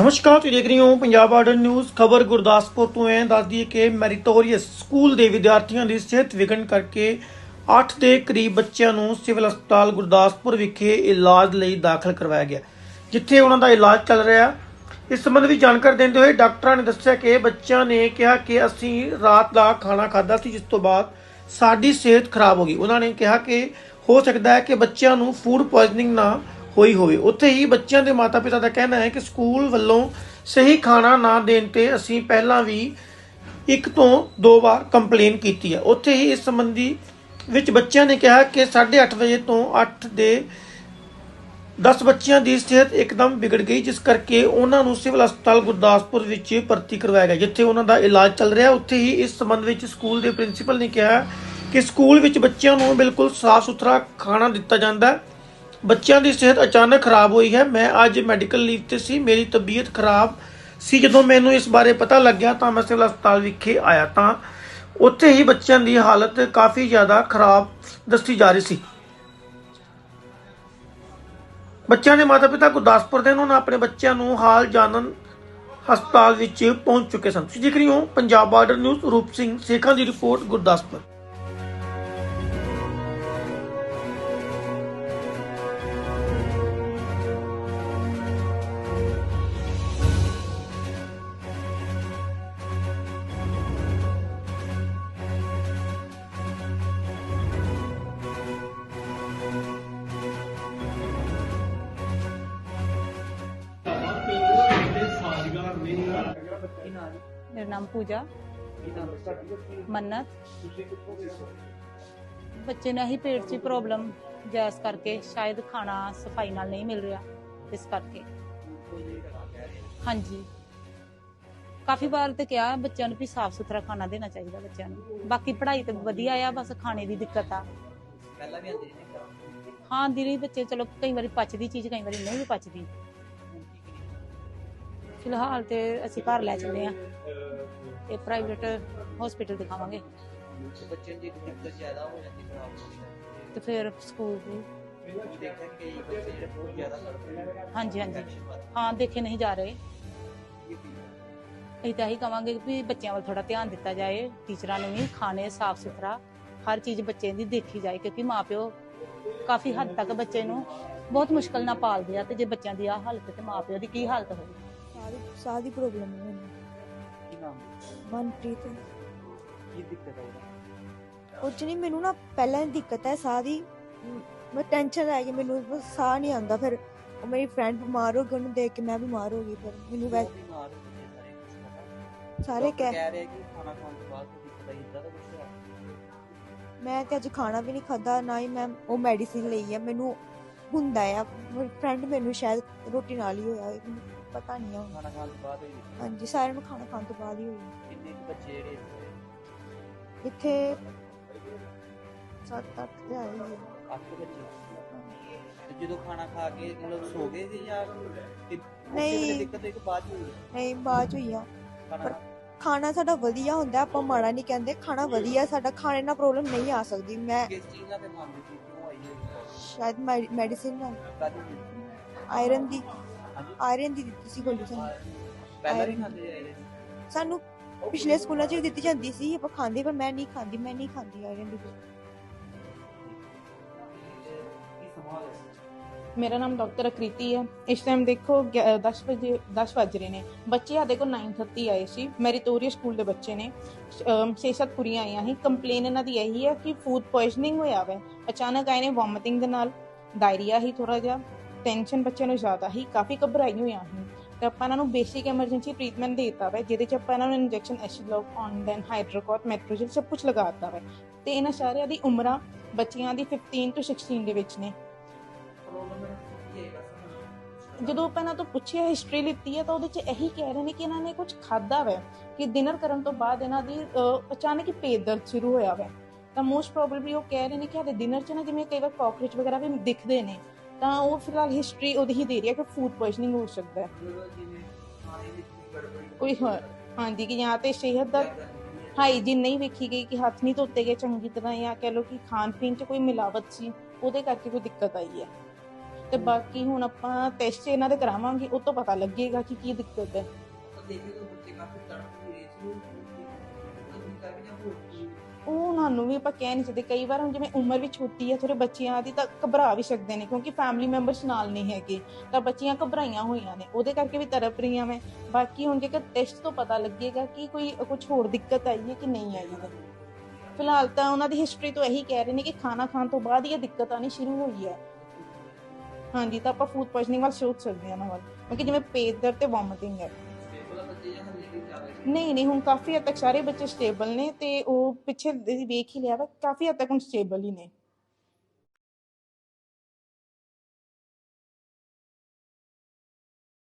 ਨਮਸਕਾਰ, ਤੁਸੀਂ ਦੇਖ ਰਹੇ ਹੋ ਪੰਜਾਬ ਆਰਡਰ ਨਿਊਜ਼ ਖਬਰ ਗੁਰਦਾਸਪੁਰ ਤੋਂ ਹੈ ਦੱਸਦੀ ਹੈ ਕਿ ਮੈਰੀਟੋਰੀਅਸ ਸਕੂਲ ਦੇ ਵਿਦਿਆਰਥੀਆਂ ਦੀ ਸਿਹਤ ਵਿਗੜਨ ਕਰਕੇ 8 ਦੇ ਕਰੀਬ ਬੱਚਿਆਂ ਨੂੰ ਸਿਵਲ ਹਸਪਤਾਲ ਗੁਰਦਾਸਪੁਰ ਵਿਖੇ ਇਲਾਜ ਲਈ ਦਾਖਲ ਕਰਵਾਇਆ ਗਿਆ, ਜਿੱਥੇ ਉਹਨਾਂ ਦਾ ਇਲਾਜ ਚੱਲ ਰਿਹਾ। ਇਸ ਸੰਬੰਧ ਵਿੱਚ ਜਾਣਕਾਰੀ ਦਿੰਦੇ ਹੋਏ ਡਾਕਟਰਾਂ ਨੇ ਦੱਸਿਆ ਕਿ ਬੱਚਿਆਂ ਨੇ ਕਿਹਾ ਕਿ ਅਸੀਂ ਰਾਤ ਦਾ ਖਾਣਾ ਖਾਧਾ ਸੀ, ਜਿਸ ਤੋਂ ਬਾਅਦ ਸਾਡੀ ਸਿਹਤ ਖਰਾਬ ਹੋ ਗਈ। ਉਹਨਾਂ ਨੇ ਕਿਹਾ ਕਿ ਹੋ ਸਕਦਾ ਹੈ ਕਿ ਬੱਚਿਆਂ ਨੂੰ ਫੂਡ ਪੋਇਜ਼ਨਿੰਗ ਨਾ ਹੋਈ ਹੋਵੇ। ਉੱਥੇ ਹੀ ਬੱਚਿਆਂ ਦੇ ਮਾਤਾ-ਪਿਤਾ ਦਾ ਕਹਿਣਾ ਹੈ ਕਿ ਸਕੂਲ ਵੱਲੋਂ ਸਹੀ ਖਾਣਾ ਨਾ ਦੇਣ ਤੇ ਅਸੀਂ ਪਹਿਲਾਂ ਵੀ ਇੱਕ ਤੋਂ ਦੋ ਵਾਰ ਕੰਪਲੇਨ ਕੀਤੀ ਹੈ। ਉੱਥੇ ਹੀ ਇਸ ਸੰਬੰਧੀ ਵਿੱਚ ਬੱਚਿਆਂ ਨੇ ਕਿਹਾ ਕਿ 8:30 ਵਜੇ ਤੋਂ 8 ਦੇ 10 ਬੱਚਿਆਂ ਦੀ ਸਿਹਤ ਇੱਕਦਮ ਵਿਗੜ ਗਈ, ਜਿਸ ਕਰਕੇ ਉਹਨਾਂ ਨੂੰ ਸਿਵਲ ਹਸਪਤਾਲ ਗੁਰਦਾਸਪੁਰ ਵਿੱਚ ਭਰਤੀ ਕਰਵਾਇਆ ਗਿਆ, ਜਿੱਥੇ ਉਹਨਾਂ ਦਾ ਇਲਾਜ ਚੱਲ ਰਿਹਾ। ਉੱਥੇ ਹੀ ਇਸ ਸੰਬੰਧ ਵਿੱਚ ਸਕੂਲ ਦੇ ਪ੍ਰਿੰਸੀਪਲ ਨੇ ਕਿਹਾ ਕਿ ਸਕੂਲ ਵਿੱਚ ਬੱਚਿਆਂ ਨੂੰ ਬਿਲਕੁਲ ਸਾਫ਼ ਸੁਥਰਾ ਖਾਣਾ ਦਿੱਤਾ ਜਾਂਦਾ ਹੈ। ਬੱਚਿਆਂ ਦੀ ਸਿਹਤ ਅਚਾਨਕ ਖਰਾਬ ਹੋਈ ਹੈ। ਮੈਂ ਅੱਜ ਮੈਡੀਕਲ ਲੀਵ ਤੇ ਸੀ। ਮੇਰੀ ਤਬੀਅਤ ਖਰਾਬ ਸੀ। ਜਦੋਂ ਮੈਨੂੰ ਇਸ ਬਾਰੇ ਪਤਾ ਲੱਗਿਆ ਤਾਂ ਮੈਂ ਸਿਵਲ ਹਸਪਤਾਲ ਵਿਖੇ ਆਇਆ ਤਾਂ ਉੱਥੇ ਹੀ ਬੱਚਿਆਂ ਦੀ ਹਾਲਤ ਕਾਫੀ ਜ਼ਿਆਦਾ ਖਰਾਬ ਦੱਸੀ ਜਾ ਰਹੀ ਸੀ। ਬੱਚਿਆਂ ਦੇ ਮਾਤਾ-ਪਿਤਾ ਗੁਰਦਾਸਪੁਰ ਦੇ ਨੇ, ਉਹਨਾਂ ਆਪਣੇ ਬੱਚਿਆਂ ਨੂੰ ਹਾਲ ਜਾਣਨ ਹਸਪਤਾਲ ਵਿੱਚ ਪਹੁੰਚ ਚੁੱਕੇ ਸਨ। ਤੁਸੀਂ ਹੋ ਪੰਜਾਬ ਬਾਰਡਰ ਨਿਊਜ਼ ਰੂਪ ਸਿੰਘ ਸੇਖਾਂ ਦੀ ਰਿਪੋਰਟ ਗੁਰਦਾਸਪੁਰ। ਮੇਰਾ ਨਾਮ ਪੂਜਾ। ਮੰਨਤ। ਬੱਚੇ ਨੂੰ ਹੀ ਪੇਟ 'ਚ ਪ੍ਰੋਬਲਮ ਗੈਸ ਕਰਕੇ ਸ਼ਾਇਦ ਖਾਣਾ ਸਫ਼ਾਈ ਨਾਲ ਨਹੀਂ ਮਿਲ ਰਿਹਾ ਇਸ ਕਰਕੇ। ਹਾਂਜੀ। ਕਾਫੀ ਵਾਰ ਤੇ ਕਿਹਾ ਬੱਚਿਆਂ ਨੂੰ ਵੀ ਸਾਫ਼ ਸੁਥਰਾ ਖਾਣਾ ਦੇਣਾ ਚਾਹੀਦਾ ਬੱਚਿਆਂ ਨੂੰ। ਬਾਕੀ ਪੜ੍ਹਾਈ ਤੇ ਵਧੀਆ ਆ ਬਸ ਖਾਣੇ ਦੀ ਦਿੱਕਤ ਆ। ਪਹਿਲਾਂ ਵੀ ਆਉਂਦੀ ਸੀ ਹਾਂ ਦੀਦੀ ਬੱਚੇ ਚਲੋ ਕਈ ਵਾਰੀ ਪਚਦੀ ਚੀਜ਼ ਕਈ ਵਾਰੀ ਨਹੀਂ ਵੀ ਪਚਦੀ। ਫਿਲਹਾਲ ਤੇ ਅਸੀਂ ਘਰ ਲੈ ਚੱਲੇ ਆ ਤੇ ਪ੍ਰਾਈਵੇਟ ਹਸਪੀਟਲ ਦਿਖਾਵਾਂਗੇ। ਤੇ ਬੱਚੇ ਦੀ ਦਿੱਕਤ ਜ਼ਿਆਦਾ ਹੋ ਜਾਂਦੀ ਖਰਾਬ ਹੋ ਜਾਂਦੀ। ਤੇ ਫਿਰ ਸਕੂਲ ਦੀ ਤੁਸੀਂ ਦੇਖਿਆ ਕਿ ਕਈ ਬੱਚੇ ਜਿਹੜੇ ਬਹੁਤ ਜ਼ਿਆਦਾ ਕਰਦੇ ਨੇ। ਹਾਂਜੀ ਹਾਂਜੀ। ਹਾਂ ਦੇਖੇ ਨਹੀਂ ਜਾ ਰਹੇ। ਹੈ। ਅਸੀਂ ਤਾਂ ਇਹੀ ਕਵਾਂਗੇ ਵੀ ਬੱਚਿਆਂ ਵੱਲ ਥੋੜਾ ਧਿਆਨ ਦਿੱਤਾ ਜਾਏ ਟੀਚਰਾਂ ਨੂੰ ਵੀ ਖਾਣੇ ਸਾਫ਼ ਸੁਥਰਾ ਹਰ ਚੀਜ਼ ਬੱਚੇ ਦੀ ਦੇਖੀ ਜਾਏ ਕਿਉਂਕਿ ਮਾਪਿਓ ਕਾਫੀ ਹੱਦ ਤੱਕ ਬੱਚੇ ਨੂੰ ਬਹੁਤ ਮੁਸ਼ਕਲ ਨਾਲ ਪਾਲਦੇ ਆ ਤੇ ਜੇ ਬੱਚਿਆਂ ਦੀ ਆ ਹਾਲਤ ਤੇ ਮਾਪਿਓ ਦੀ ਕੀ ਹਾਲਤ ਹੋਵੇ ਸਾਹ ਦੀ ਸਾਹ ਦੀ ਪ੍ਰੋਬਲਮ ਹੈ ਮੈਨੂੰ। ਕੀ ਨਾਮ ਮਨਪ੍ਰੀਤ। ਕੀ ਦਿੱਕਤ ਹੈ ਕੁਝ ਨਹੀਂ ਮੈਨੂੰ ਨਾ ਪਹਿਲਾਂ ਹੀ ਦਿੱਕਤ ਹੈ ਸਾਹ ਦੀ। ਮ, ਮੈਂ ਟੈਨਸ਼ਨ ਲੈ ਗਈ ਮੈਨੂੰ ਬਸ ਸਾਹ ਨਹੀਂ ਆਉਂਦਾ। ਫਿਰ ਉਹ ਮੇਰੀ ਫਰੈਂਡ ਬਿਮਾਰ ਹੋ ਗਈ ਉਹਨੂੰ ਦੇਖ ਕੇ ਮੈਂ ਬਿਮਾਰ ਹੋ ਗਈ। ਫਿਰ ਮੈਨੂੰ ਵੈ ਬਿਮਾਰ ਹੋ ਗਏ ਸਾਰੇ ਕੁਛ ਪਤਾ ਸਾਰੇ ਡਾਕਟਰ ਕਹਿ ਕਹਿ ਰਹੇ ਕਿ ਖਾਣਾ ਖਾਣ ਤੋਂ ਬਾਅਦ ਕੋਈ ਦਿੱਕਤ ਆਈ ਇਦਾਂ ਦਾ ਕੁਝ ਹੋਇਆ ਮੈਂ ਤੇ ਅੱਜ ਖਾਣਾ ਵੀ ਨਹੀਂ ਖਾਦਾ ਨਾ ਹੀ ਮੈਂ ਉਹ ਮੈਡੀਸਿਨ ਲਈ ਹੈ ਮੈਨੂੰ ਹੁੰਦਾ ਆ ਫਰੈਂਡ ਮੈਨੂੰ ਸ਼ਾਇਦ ਰੋਟੀ ਨਾਲ ਹੀ ਹੋਇਆ ਹੋਵੇ, ਪਤਾ ਨਹੀਂ ਆ। ਹੁਣ। ਖਾਣਾ ਖਾਣ ਤੋਂ ਬਾਅਦ ਹੋਈ। ਹਾਂਜੀ ਸਾਰਿਆਂ ਨੂੰ ਖਾਣਾ ਖਾਣ ਤੋਂ ਬਾਅਦ ਹੀ ਹੋਈ। ਕਿੰਨੇ ਕੁ ਬੱਚੇ ਜਿਹੜੇ ਇੱਥੇ? ਇੱਥੇ ਸੱਤ ਅੱਠ ਤੇ ਆਏ ਹੋਏ ਆ। ਅੱਠ ਬੱਚੇ। ਤੇ ਜਦੋਂ ਖਾਣਾ ਖਾ ਕੇ ਮਤਲਬ ਸੋ ਗਏ ਸੀ ਜਾਂ ਕਿ ਨਹੀਂ। ਦਿੱਕਤ ਇੱਕ ਬਾਅਦ ਹੀ ਹੋਈ? ਨਹੀਂ ਬਾਅਦ ਚ ਹੋਈ ਆ। ਖਾਣਾ ਪਰ- ਖਾਣਾ ਸਾਡਾ ਵਧੀਆ ਹੁੰਦਾ ਆਪਾਂ ਮਾੜਾ ਨਹੀਂ ਕਹਿੰਦੇ। ਖਾਣਾ ਵਧੀਆ ਸਾਡਾ ਖਾਣੇ ਨਾਲ ਪ੍ਰੋਬਲਮ ਨਹੀਂ ਆ ਸਕਦੀ। ਮੈਂ ਕਿਸ ਚੀਜ਼ ਨਾਲ ਤੇ ਸੀ? ਕਿਉਂ ਆਈ ਹੈ ਸ਼ਾਇਦ ਮੈਡੀਸਿਨ ਨਾਲ। ਆਇਰਨ ਦੀ। ਆਇਰਨ ਦੀ ਦਿੱਤੀ ਸੀ ਗੋਲੀ ਸਾਨੂੰ। ਪਹਿਲਾਂ ਨਹੀਂ ਖਾਂਦੇ ਰਹੇ ਸਾਨੂੰ ਪਿਛਲੇ ਸਕੂਲਾਂ 'ਚ ਵੀ ਦਿੱਤੀ ਜਾਂਦੀ ਸੀ ਆਪਾਂ ਖਾਂਦੇ ਪਰ ਮੈਂ ਨਹੀਂ ਖਾਂਦੀ ਮੈਂ ਨਹੀਂ ਖਾਂਦੀ ਆਇਰਨ ਦੀ ਗੋਲੀ। ਮੇਰਾ ਨਾਮ ਡਾਕਟਰ ਅਕ੍ਰਿਤੀ ਹੈ। ਇਸ ਟਾਈਮ ਦੇਖੋ 10 ਵਜੇ 10 ਵੱਜ ਰਹੇ ਨੇ। ਬੱਚੇ ਆ ਦੇਖੋ 9:30 ਆਏ ਸੀ। ਮੈਰੀਟੋਰੀਅਸ ਸਕੂਲ ਦੇ ਬੱਚੇ ਨੇ। ਛੇ ਸੱਤ ਕੁੜੀਆਂ ਆਈਆਂ ਸੀ। ਕੰਪਲੇਨ ਇਹਨਾਂ ਦੀ ਇਹੀ ਹੈ ਕਿ ਫੂਡ ਪੋਇਜ਼ਨਿੰਗ ਹੋਇਆ ਵੈ। ਅਚਾਨਕ ਆਏ ਨੇ ਵੋਮਿਟਿੰਗ ਦੇ ਨਾਲ। ਡਾਇਰੀਆ ਹੀ ਥੋੜਾ ਜਿਹਾ। ਟੈਨਸ਼ਨ ਬੱਚਿਆਂ ਨੂੰ ਜ਼ਿਆਦਾ ਹੀ, ਕਾਫੀ ਘਬਰਾਈ ਹੋਈਆਂ ਸੀ। ਤੇ ਆਪਾਂ ਇਹਨਾਂ ਨੂੰ ਬੇਸਿਕ ਐਮਰਜੈਂਸੀ ਟ੍ਰੀਟਮੈਂਟ ਦੇ ਦਿੱਤਾ ਜਿਹਦੇ ਚ ਆਪਾਂ ਇਹਨਾਂ ਨੂੰ ਇੰਜੈਕਸ਼ਨ ਐਸਿਡਲੋਕ ਔਨਡਨ ਹਾਈਡਰੋਕੋਟ ਮੈਟਰੋਜਲ ਸਭ ਕੁਝ ਲਗਾ ਦਿੱਤਾ ਤੇ ਇਹਨਾਂ ਸਾਰਿਆਂ ਦੀ ਉਮਰਾਂ ਬੱਚਿਆਂ ਦੀ 15 ਤੋਂ 16 ਦੇ ਵਿੱਚ ਨੇ। ਜਦੋਂ ਆਪਾਂ ਇਹਨਾਂ ਤੋਂ ਪੁੱਛਿਆ ਹਿਸਟਰੀ ਲਿੱਤੀ ਹੈ ਤਾਂ ਉਹਦੇ 'ਚ ਇਹੀ ਕਹਿ ਰਹੇ ਨੇ ਕਿ ਇਹਨਾਂ ਨੇ ਕੁਝ ਖਾਦਾ ਵੈ, ਕਿ ਡਿਨਰ ਕਰਨ ਤੋਂ ਬਾਅਦ ਇਹਨਾਂ ਦੀ ਅਚਾਨਕ ਹੀ ਪੇਟ ਦਰਦ ਸ਼ੁਰੂ ਹੋਇਆ ਵੈ। ਤਾਂ ਮੋਸਟ ਪ੍ਰੋਬਬਲੀ ਉਹ ਕਹਿ ਰਹੇ ਨੇ ਕਿ ਸਾਡੇ ਡਿਨਰ 'ਚ ਨਾ ਜਿਵੇਂ ਕਈ ਵਾਰ ਕਾਕਰੋਚ ਵਗੈਰਾ ਵੀ ਦਿਖਦੇ ਨੇ ਤਾਂ ਉਹ ਫਿਲਹਾਲ ਹਿਸਟਰੀ ਉਹਦੀ ਹੀ ਦੇ ਰਹੀ ਹੈ ਕਿ ਫੂਡ ਪੋਇਜ਼ਨਿੰਗ ਹੋ ਸਕਦਾ ਹੈ। ਕੋਈ ਹਾਂਜੀ, ਕਿ ਜਾਂ ਤੇ ਸਿਹਤ ਦਾ ਹਾਈਜੀਨ ਨਹੀਂ ਵੇਖੀ ਗਈ, ਕਿ ਹੱਥ ਨਹੀਂ ਧੋਤੇ ਗਏ ਚੰਗੀ ਤਰ੍ਹਾਂ ਜਾਂ ਕਹਿ ਲਓ ਕਿ ਖਾਣ ਪੀਣ 'ਚ ਕੋਈ ਮਿਲਾਵਟ ਸੀ, ਉਹਦੇ ਕਰਕੇ ਕੋਈ ਦਿੱਕਤ ਆਈ ਹੈ। ਤੇ ਬਾਕੀ ਹੁਣ ਆਪਾਂ ਟੈਸਟ ਇਹਨਾਂ ਦੇ ਕਰਾਵਾਂਗੇ, ਉਹ ਤੋਂ ਪਤਾ ਲੱਗੇਗਾ ਕਿ ਕੀ ਦਿੱਕਤ ਹੈ। ਦੇਖੇ ਤਾਂ ਬੱਚੇ ਕਾਫੀ ਤੜਪ ਰਹੇ ਸੀ ਉਹ ਵੀ ਜਾਂ ਹੋਰ ਕੀ ਉਹਨਾਂ ਨੂੰ ਵੀ ਆਪਾਂ ਕਹਿ ਨਹੀਂ ਸਕਦੇ। ਕਈ ਵਾਰ ਹੁਣ ਜਿਵੇਂ ਉਮਰ ਵੀ ਛੋਟੀ ਹੈ ਥੋੜੇ ਬੱਚਿਆਂ ਦੀ ਤਾਂ ਘਬਰਾ ਵੀ ਸਕਦੇ ਨੇ, ਕਿਉਂਕਿ ਫੈਮਿਲੀ ਮੈਂਬਰਸ ਨਾਲ ਨਹੀਂ ਹੈਗੇ। ਤਾਂ ਬੱਚੀਆਂ ਘਬਰਾਈਆਂ ਹੋਈਆਂ ਨੇ। ਉਹਦੇ ਕਰਕੇ ਵੀ ਤੜਪ ਰਹੀਆਂ ਮੈਂ। ਬਾਕੀ ਹੁਣ ਜੇਕਰ ਟੈਸਟ ਤੋਂ ਪਤਾ ਲੱਗੇਗਾ ਕਿ ਕੋਈ ਕੁਝ ਹੋਰ ਦਿੱਕਤ ਆਈ ਹੈ ਕਿ ਨਹੀਂ ਆਈ ਹੈ। ਫਿਲਹਾਲ ਤਾਂ ਉਹਨਾਂ ਦੀ ਹਿਸਟਰੀ ਤੋਂ ਇਹੀ ਕਹਿ ਰਹੇ ਨੇ ਕਿ ਖਾਣਾ ਖਾਣ ਤੋਂ ਬਾਅਦ ਹੀ ਇਹ ਦਿੱਕਤ ਆਣੀ ਸ਼ੁਰੂ ਹੋਈ ਹੈ। ਹਾਂਜੀ, ਤਾਂ ਆਪਾਂ ਫੂਡ ਪੋਇਜ਼ਨਿੰਗ ਵੱਲ ਸੋਚ ਸਕਦੇ ਹਾਂ ਨਾ ਵੱਲ। ਕਿਉਂਕਿ ਜਿਵੇਂ ਪੇਟ ਦਰਦ ਤੇ ਵੋਮਿਟਿੰਗ ਹੈ। ਨਹੀਂ ਨਹੀਂ, ਹੁਣ ਕਾਫੀ ਹੱਦ ਤੱਕ ਸਾਰੇ ਬੱਚੇ ਸਟੇਬਲ ਨੇ ਤੇ ਉਹ ਪਿੱਛੇ ਵੇਖ ਹੀ ਲਿਆ ਵਾ, ਕਾਫੀ ਹੱਦ ਤੱਕ ਹੁਣ ਸਟੇਬਲ ਹੀ ਨੇ।